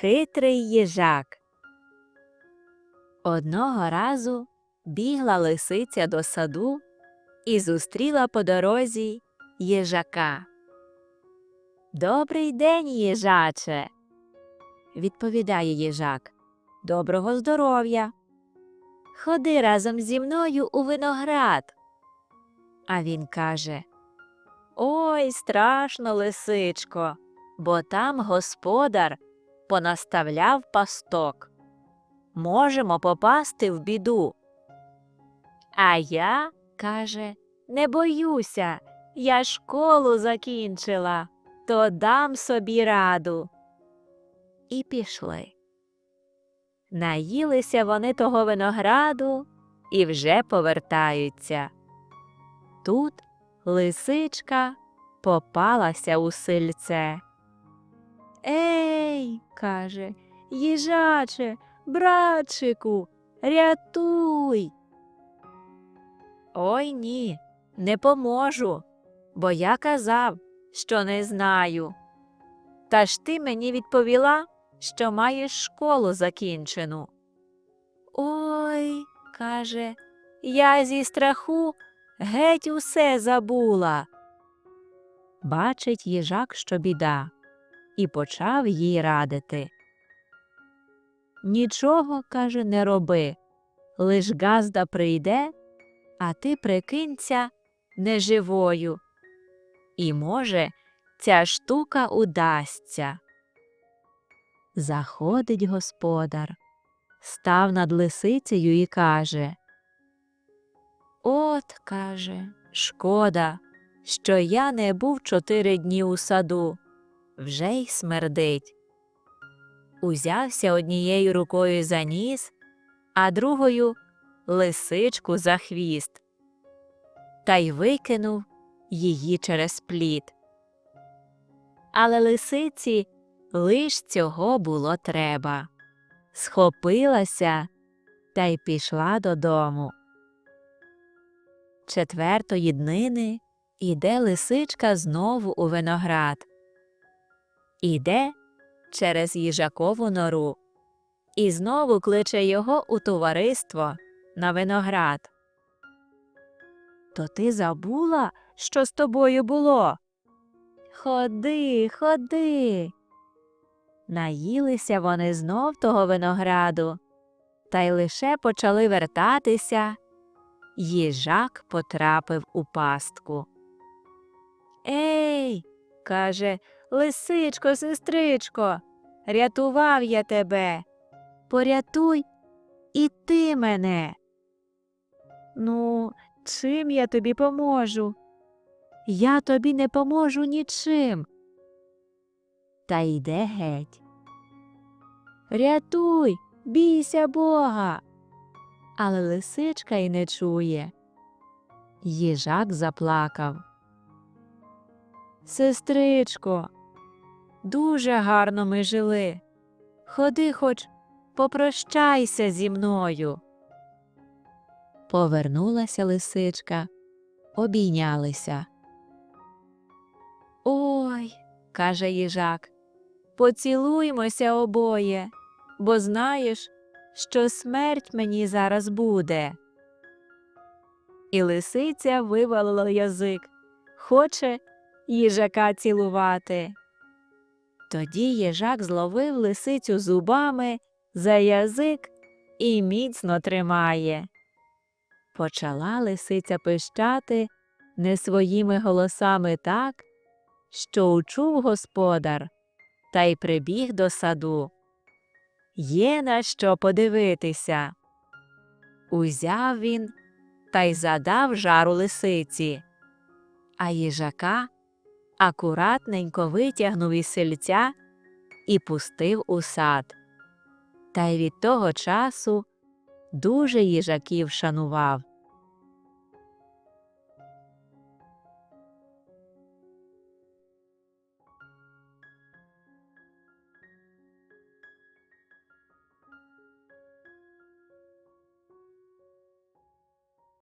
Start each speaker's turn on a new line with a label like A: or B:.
A: Хитрий їжак. Одного разу бігла лисиця до саду і зустріла по дорозі їжака. Добрий день, їжаче, відповідає їжак. Доброго здоров'я. Ходи разом зі мною у виноград. А він каже Ой, страшно, лисичко, бо там господар понаставляв пасток. Можемо попасти в біду. А я, каже, не боюся, я школу закінчила, то дам собі раду. І пішли. Наїлися вони того винограду і вже повертаються. Тут лисичка попалася у сильце. Ей, каже, їжаче, братчику, рятуй. Ой ні, не поможу, бо я казав, що не знаю. Та ж ти мені відповіла, що маєш школу закінчену. Ой, каже, я зі страху геть усе забула. Бачить їжак, що біда, і почав їй радити. Нічого, каже, не роби, лиш газда прийде, а ти прикинься неживою. І, може, ця штука удасться. Заходить господар, став над лисицею і каже От, каже, шкода, що я не був чотири дні у саду, вже й смердить. Узявся однією рукою за ніс, а другою лисичку за хвіст, та й викинув її через плід. Але лисиці лиш цього було треба. Схопилася та й пішла додому. Четвертої днини іде лисичка знову у виноград. Іде через їжакову нору і знову кличе його у товариство на виноград. То ти забула, що з тобою було? Ходи, ходи. Наїлися вони знов того винограду, та й лише почали вертатися. Їжак потрапив у пастку. Ей, каже, лисичко, сестричко, рятував я тебе. Порятуй і ти мене. Ну, чим я тобі поможу? Я тобі не поможу нічим. Та йде геть. Рятуй, бійся Бога. Але лисичка й не чує. Їжак заплакав. Сестричко, дуже гарно ми жили. Ходи хоч попрощайся зі мною. Повернулася лисичка, обійнялися. Ой, каже їжак, поцілуймося обоє, бо знаєш, що смерть мені зараз буде. І лисиця вивалила язик, хоче їжака цілувати. Тоді їжак зловив лисицю зубами за язик і міцно тримає. Почала лисиця пищати не своїми голосами так, що учув господар, та й прибіг до саду. Є на що подивитися. Узяв він та й задав жару лисиці, а їжака акуратненько витягнув із сельця і пустив у сад. Та й від того часу дуже їжаків шанував.